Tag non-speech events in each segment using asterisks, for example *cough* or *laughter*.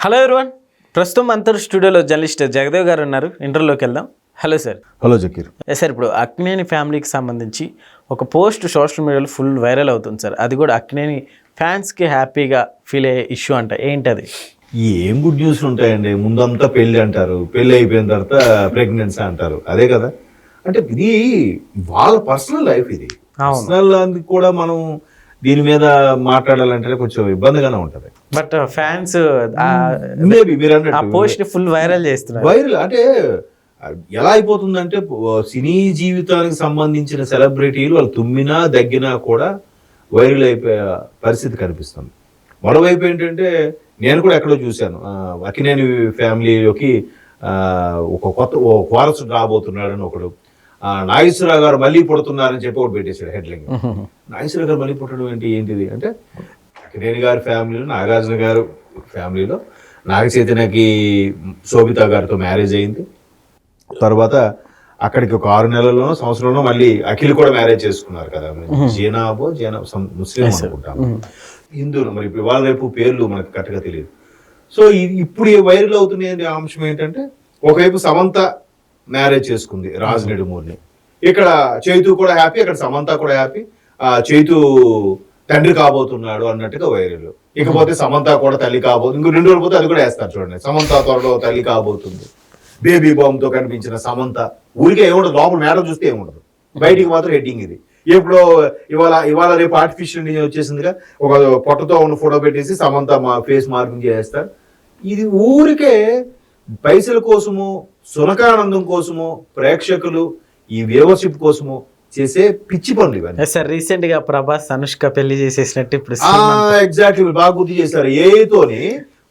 Hello everyone ప్రస్తుతం అంతర్ స్టూడియోలో జర్నలిస్ట్ జగదేవ్ గారు ఉన్నారు. ఇంటర్వ్యూలోకి వెళ్దాం. Hello sir hello Zakir sir ఇప్పుడు అక్నేని ఫ్యామిలీకి సంబంధించి ఒక post social media full viral అవుతుంది సార్ అది కూడా అక్నేని ఫ్యాన్స్కి హ్యాపీగా ఫీల్ అయ్యే ఇష్యూ అంట. ఏంటది? ఏం గుడ్ న్యూస్ ఉంటాయండి. ముందంతా పెళ్ళి అంటారు. పెళ్ళి అయిపోయిన తర్వాత ప్రెగ్నెన్సీ అంటారు. అదే కదా? అంటే ఇది వాళ్ళ పర్సనల్ లైఫ్ ఇది. పర్సనల్ కూడా మనం దీని మీద మాట్లాడాలంటే కొంచెం ఇబ్బందిగానే ఉంటది. బట్ ఫ్యాన్స్ మీరు ఆ పోస్ట్ ఫుల్ వైరల్ చేస్తున్నారు. వైరల్ అంటే ఎలా అయిపోతుందంటే సినీ జీవితానికి సంబంధించిన సెలబ్రిటీలు వాళ్ళు తుమ్మినా దగ్గినా కూడా వైరల్ అయిపోయే పరిస్థితి కనిపిస్తుంది. మరోవైపు ఏంటంటే నేను కూడా ఎక్కడో చూశాను. ఆ, అక్కినేని ఫ్యామిలీలోకి ఒక కొత్త ఓ వారసుడు రాబోతున్నాడని ఒకడు. నాగేశ్వరరావు గారు మళ్ళీ పుడుతున్నారని చెప్పి ఒకటి పెట్టేశాడు హెడ్లైన్ *laughs* నాగేశ్వరరావు గారు మళ్ళీ పుట్టడం ఏంటి ఏంటిది? అంటే అక్కినేని గారి ఫ్యామిలీలో నాగార్జున గారు ఫ్యామిలీలో నాగ చైతన్యకి శోభిత గారితో మ్యారేజ్ అయింది. తర్వాత అక్కడికి ఒక ఆరు నెలల్లోనో సంవత్సరంలో మళ్ళీ అఖిల్ కూడా మ్యారేజ్ చేసుకున్నారు కదా. జీనాబో జీనా ముస్లిం అనుకుంటాను. హిందువులు మరి వాళ్ళ రేపు పేర్లు మనకు కరెక్ట్గా తెలియదు. సో ఇప్పుడు ఈ వైరల్ అవుతున్న అంశం ఏంటంటే ఒకవైపు సమంత మ్యారేజ్ చేసుకుంది రాజ్ నెడుమూరిని ఇక్కడ చైతు కూడా హ్యాపీ అక్కడ సమంత కూడా హ్యాపీ. చైతు తండ్రి కాబోతున్నాడు అన్నట్టుగా వైరల్. ఇకపోతే సమంత కూడా తల్లి కాబోతుంది. ఇంకో రెండు రోజులు పోతే అది కూడా వేస్తారు చూడండి. సమంత త్వరలో తల్లి కాబోతుంది. బేబీ బాంబ్తో కనిపించిన సమంత ఊరికే ఏముండదు. లోపల మేడం చూస్తే ఏముండదు. బయటికి మాత్రం హెడ్డింగ్ ఇది. ఎప్పుడో ఇవాళ ఇవాళ రేపు ఆర్టిఫిషియల్ వచ్చేసిందిగా. ఒక పొట్టతో ఉన్న ఫోటో పెట్టేసి సమంత మా ఫేస్ మార్కింగ్ చేస్తారు ఇది ఊరికే పైసల కోసము సునకానందం కోసము ప్రేక్షకులు ఈ వ్యూవర్షిప్ కోసము చేసే పిచ్చి పనులు ఇవన్నీ. సార్ రీసెంట్గా ప్రభాస్ అనుష్క పెళ్ళి చేసేసినట్టు ఇప్పుడు ఎగ్జాక్ట్లీ బాగా గుర్తు చేశారు. ఏతోని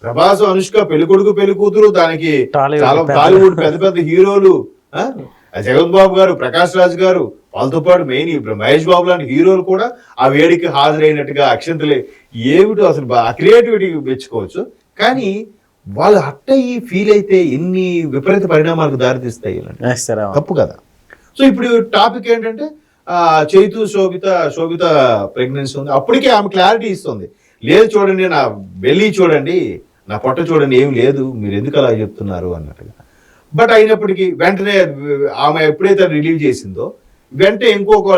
ప్రభాస్ అనుష్క పెళ్ళి కొడుకు పెళ్ళి కూతురు దానికి టాలీవుడ్ పెద్ద పెద్ద హీరోలు జగన్ బాబు గారు ప్రకాష్ రాజ్ గారు వాళ్ళతో పాటు మెయిన్ మహేష్ బాబు లాంటి హీరోలు కూడా ఆ వేడికి హాజరైనట్టుగా అక్షంతలే ఏమిటో అసలు ఆ క్రియేటివిటీ మెచ్చుకోవచ్చు. కానీ వాళ్ళు అట్టయి ఫీల్ అయితే ఎన్ని విపరీత పరిణామాలకు దారితీస్తాయి. తప్పు కదా. సో ఇప్పుడు టాపిక్ ఏంటంటే చైతు శోభిత శోభిత ప్రెగ్నెన్సీ ఉంది. అప్పటికే ఆమె క్లారిటీ ఇస్తుంది. లేదు చూడండి నా వెళ్ళి చూడండి నా పొట్ట చూడండి ఏం లేదు మీరు ఎందుకు అలా చెప్తున్నారు అన్నట్టుగా. బట్ అయినప్పటికీ వెంటనే ఆమె ఎప్పుడైతే రిలీవ్ చేసిందో వెంటనే ఇంకొక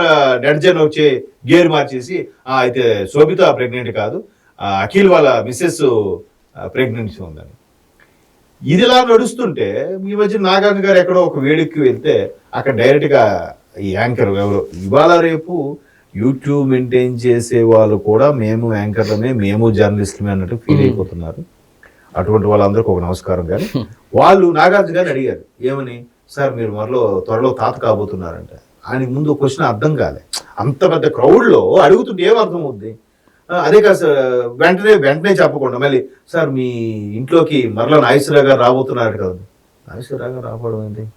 నెటిజన్ వచ్చే గేర్ మార్చేసి అయితే శోభిత ప్రెగ్నెంట్ కాదు అఖిల్ వాళ్ళ మిస్సెస్ ప్రెగ్నెన్సీ ఉందని. ఇదిలా నడుస్తుంటే ఈ మధ్య నాగార్జున గారు ఎక్కడో ఒక వేడికి వెళ్తే అక్కడ డైరెక్ట్గా ఈ యాంకర్ ఎవరు ఇవాళ రేపు యూట్యూబ్ మెయింటైన్ చేసే వాళ్ళు కూడా మేము యాంకర్లమే మేము జర్నలిస్టులమే అన్నట్టు ఫీల్ అయిపోతున్నారు. అటువంటి వాళ్ళందరికీ ఒక నమస్కారం కానీ వాళ్ళు నాగార్జున గారిని అడిగారు ఏమని? సార్ మీరు మరలో త్వరలో తాత కాబోతున్నారంట. ఆయనకి ముందు క్వశ్చన్ అర్థం కాలే. అంత పెద్ద crowd లో అడుగుతుంటే ఏం అర్థం అవుద్ది? అదే కాదు సార్ వెంటనే వెంటనే చెప్పకుండా మళ్ళీ సార్ మీ ఇంట్లోకి మరలా నాగేశ్వరరావు గారు రాబోతున్నారు కదా. నాగేశ్వరరావు గారు రాబోవడం ఏంటి?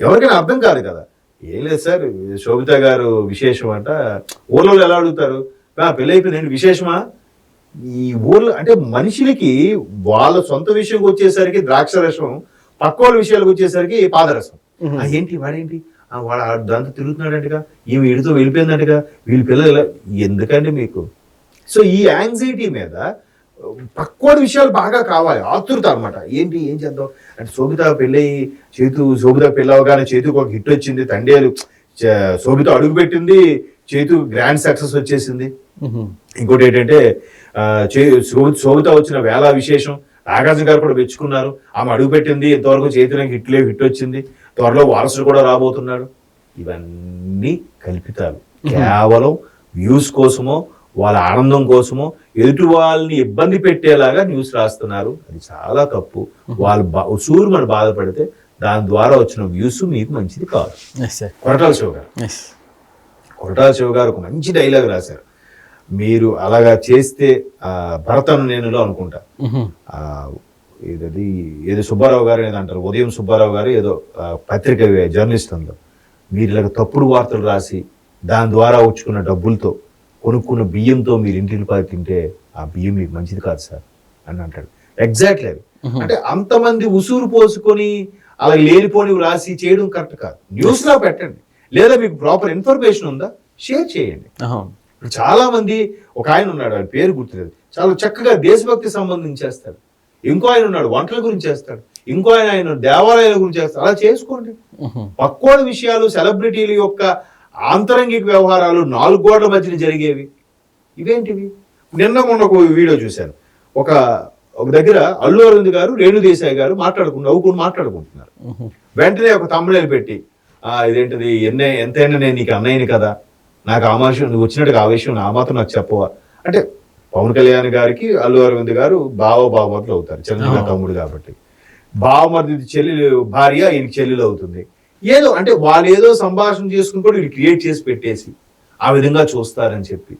ఎవరికైనా అర్థం కాదు కదా. ఏం లేదు సార్ శోభిత గారు విశేషం అంట. ఊర్లో ఎలా అడుగుతారు? "ఆ, పెళ్ళి అయిపోయింది విశేషమా? ఈ ఊర్లో అంటే మనుషులకి వాళ్ళ సొంత విషయంకి వచ్చేసరికి ద్రాక్ష రసం పక్క వాళ్ళ విషయాలకు వచ్చేసరికి పాదరసం. ఏంటి వాడేంటి? ఆ దాంతో తిరుగుతున్నాడంటగా ఈమె వీడితో వెళ్ళిపోయిందంటగా వీళ్ళ పిల్లలు ఎందుకండి మీకు? సో ఈ యాంగ్జైటీ మీద పక్కోడి విషయాలు బాగా కావాలి ఆతృత అనమాట ఏంటి ఏం చేద్దాం? అంటే శోభిత పెళ్ళి చేతు శోభిత పెళ్ళి అవగానే చేతుకు ఒక హిట్ వచ్చింది తండేలు శోభిత అడుగు పెట్టింది చేతు గ్రాండ్ సక్సెస్ వచ్చేసింది. ఇంకోటి ఏంటంటే శోభిత వచ్చిన వేళ విశేషం నాగార్జున గారు కూడా మెచ్చుకున్నారు. ఆమె అడుగు పెట్టింది ఇంతవరకు చేతిలోకి హిట్ లేవు హిట్ వచ్చింది. త్వరలో వారసుడు కూడా రాబోతున్నాడు. ఇవన్నీ కల్పితాలు. కేవలం వ్యూస్ కోసమో వాళ్ళ ఆనందం కోసమో ఎదుటి వాళ్ళని ఇబ్బంది పెట్టేలాగా న్యూస్ రాస్తున్నారు. అది చాలా తప్పు. వాళ్ళు బా సూరు మన బాధపడితే దాని ద్వారా వచ్చిన వ్యూస్ మీకు మంచిది కాదు. కొరటాల శివ గారు. కొరటాల శివ గారు ఒక మంచి డైలాగ్ రాశారు. మీరు అలాగా చేస్తే భరతను నేనులో అనుకుంటా. ఏదది ఏదో సుబ్బారావు గారు ఏదో అంటారు. ఉదయం సుబ్బారావు గారు ఏదో పత్రిక జర్నలిస్ట్ అందులో మీరు ఇలాగ తప్పుడు వార్తలు రాసి దాని ద్వారా వచ్చుకున్న డబ్బులతో కొనుక్కున్న బియ్యంతో మీరు ఇంటిని పారి తింటే ఆ బియ్యం మీకు మంచిది కాదు సార్ అని అంటాడు. ఎగ్జాక్ట్లీ అది. అంటే అంతమంది ఉసూరు పోసుకొని అలా లేనిపోనివి రాసి చేయడం కరెక్ట్ కాదు. న్యూస్లో పెట్టండి. లేదా మీకు ప్రాపర్ ఇన్ఫర్మేషన్ ఉందా? షేర్ చేయండి. చాలా మంది ఒక ఆయన ఉన్నాడు ఆయన పేరు గుర్తులేదు. చాలా చక్కగా దేశభక్తి సంబంధించేస్తాడు. ఇంకో ఆయన ఉన్నాడు వంటల గురించి చేస్తాడు. ఇంకో ఆయన ఆయన దేవాలయాల గురించి చేస్తాడు. అలా చేసుకోండి. పక్కోడి విషయాలు సెలబ్రిటీల యొక్క ఆంతరంగిక వ్యవహారాలు నాలుగు గోడల మధ్యన జరిగేవి. ఇవేంటివి? నిన్న మొన్న ఒక వీడియో చూశాను. ఒక ఒక దగ్గర అల్లు అరవింద్ గారు రేణు దేశాయ్ గారు మాట్లాడుకుని నవ్వుకుని మాట్లాడుకుంటున్నారు. వెంటనే ఒక తమ్ముడేలు పెట్టి ఆ ఇదేంటిది ఎన్నే ఎంతైనా నేను నీకు అన్నయ్యని కదా. నాకు ఆ విషయం నువ్వు వచ్చినట్టుగా ఆ విషయం ఆ మాత్రం నాకు చెప్పవా? అంటే పవన్ కళ్యాణ్ గారికి అల్లు అరవింద్ గారు బావ బావమరులు అవుతారు చిరంజీవి తమ్ముడు కాబట్టి. బావమరిది చెల్లెలు భార్య ఈయనకి చెల్లెలు అవుతుంది. ఏదో అంటే వాళ్ళు ఏదో సంభాషణ చేసుకుని కూడా వీళ్ళు క్రియేట్ చేసి పెట్టేసి ఆ విధంగా చూస్తారని చెప్పి.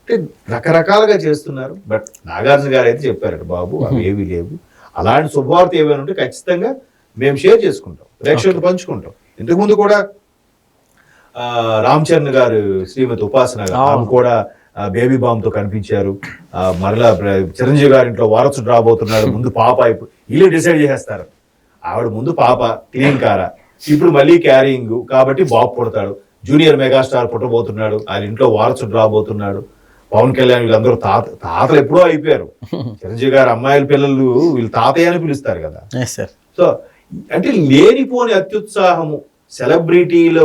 అంటే రకరకాలుగా చేస్తున్నారు. బట్ నాగార్జున గారు అయితే చెప్పారట బాబు అవి ఏవి లేవు. అలాంటి శుభవార్త ఏమైనా ఉంటే ఖచ్చితంగా మేము షేర్ చేసుకుంటాం ప్రేక్షకులు పంచుకుంటాం. ఇంతకుముందు కూడా రామ్ చరణ్ గారు శ్రీమతి ఉపాసన గారు కూడా బేబీ బామ్తో కనిపించారు మరలా చిరంజీవి గారి ఇంట్లో వారసుడు రాబోతున్నాడు. ముందు పాప ఇప్పుడు వీళ్ళు డిసైడ్ చేసేస్తారు. ఆవిడ ముందు పాప క్లీన్ కారా ఇప్పుడు మళ్ళీ క్యారింగ్ కాబట్టి బాబు పుడతాడు. జూనియర్ మెగాస్టార్ పుట్టబోతున్నాడు. ఆయన ఇంట్లో వారసుడు రాబోతున్నాడు. పవన్ కళ్యాణ్ వీళ్ళందరూ తాత తాతలు ఎప్పుడో అయిపోయారు. చిరంజీవి గారు అమ్మాయిల పిల్లలు వీళ్ళు తాతయ్య అని పిలుస్తారు కదా. సో అంటే లేనిపోని అత్యుత్సాహము సెలబ్రిటీల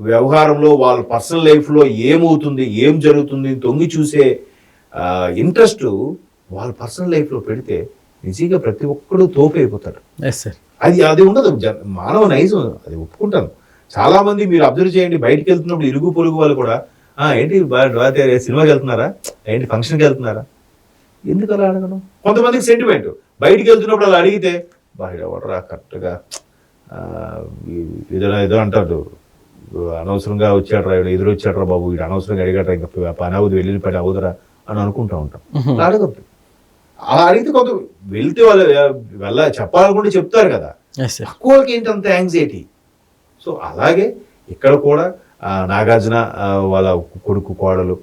వ్యవహారంలో వాళ్ళ పర్సనల్ లైఫ్లో ఏమవుతుంది ఏం జరుగుతుంది తొంగి చూసే ఇంట్రెస్ట్ వాళ్ళ పర్సనల్ లైఫ్లో పెడితే నిజంగా ప్రతి ఒక్కడు తోపైపోతాడు. అది అది ఉండదు. మానవ నైజం. అది ఒప్పుకుంటాను చాలా మంది మీరు అబ్జర్వ్ చేయండి బయటికి వెళ్తున్నప్పుడు ఇరుగు పొరుగు వాళ్ళు కూడా "ఆ, ఏంటి సినిమాకి వెళ్తున్నారా? ఏంటి ఫంక్షన్కి వెళ్తున్నారా? ఎందుకు అలా అడగను కొంతమందికి సెంటిమెంట్ బయటికి వెళ్తున్నప్పుడు అలా అడిగితే బయట ఎవడరా కరెక్ట్గా ఏదో ఏదో అంటారు. అనవసరంగా వచ్చాడు రా ఎదురు వచ్చాడు రా బాబు వీడు అనవసరంగా అడిగాడు ఇంకా పని అవుదు వెళ్ళిన పని అవుదరా అని అనుకుంటా ఉంటాం. అడగద్దు. అలా అడిగితే కొంత వెళ్తే వాళ్ళు వెళ్ళ చెప్పాలనుకుంటే చెప్తారు కదా. తక్కువకి ఏంటి అంత యాంగ్జైటీ సో అలాగే ఇక్కడ కూడా నాగార్జున వాళ్ళ కొడుకు కోడలు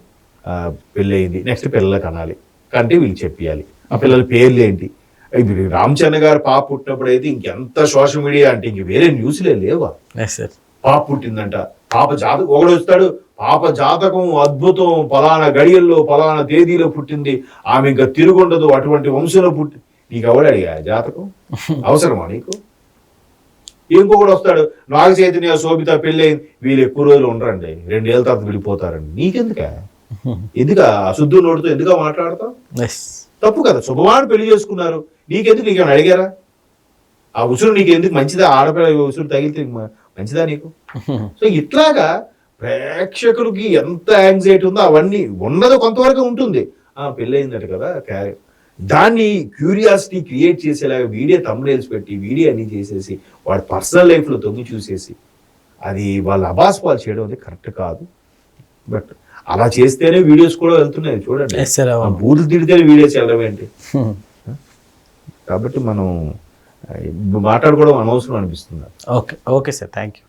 పెళ్ళయింది. నెక్స్ట్ పిల్లలకు అనాలి కంటే వీళ్ళు చెప్పియాలి. ఆ పిల్లల పేర్లు ఏంటి? ఇప్పుడు రామ్ చరణ్ గారు పాప పుట్టినప్పుడు అయితే ఇంకెంత సోషల్ మీడియా అంటే ఇంక వేరే న్యూస్లే లేవా? సార్ పాప పుట్టిందంట పాప జాతకం ఒకడు వస్తాడు పాప జాతకం అద్భుతం పలానా గడియల్లో పలానా తేదీలో పుట్టింది ఆమె ఇంకా తిరుగుండదు అటువంటి వంశంలో పుట్టి నీకు ఎవడు అడిగా? జాతకం? అవసరమా నీకు? ఇంకొకడు వస్తాడు నాగ చైతన్య శోభిత పెళ్ళయింది వీళ్ళు ఎక్కువ రోజులు ఉండరండి రెండేళ్ళ తర్వాత విడిపోతారండి. నీకెందుక? ఎందుక? అశుద్ధు నోటితో ఎందుక మాట్లాడతావు? తప్పు కదా శుభమాను పెళ్ళి చేసుకున్నారు. నీకెందుకు? నీకు ఏమైనా అడిగారా? ఆ ఉసురు నీకు ఎందుకు మంచిదా? ఆడపిల్ల ఉసురు తగిలితే మంచిదా నీకు? *laughs* సో ఇట్లాగా ప్రేక్షకులకి ఎంత యాంగ్జైటీ ఉందో అవన్నీ ఉన్నది కొంతవరకు ఉంటుంది. ఆ పెళ్ళయిందట కదా క్యారె. దాన్ని క్యూరియాసిటీ క్రియేట్ చేసేలాగా వీడియో తమ్ముడేల్స్ పెట్టి వీడియో అన్ని చేసేసి వాడి పర్సనల్ లైఫ్లో తొంగి చూసేసి అది వాళ్ళ అబాస్ పాలు చేయడం అనేది కరెక్ట్ కాదు. బట్ అలా చేస్తేనే వీడియోస్ కూడా వెళ్తున్నాయి చూడండి. బూతులు తిడితేనే వీడియోస్ వెళ్ళడం ఏంటి కాబట్టి మనం మాట్లాడుకోవడం అనవసరం అనిపిస్తుంది okay okay sir. Thank you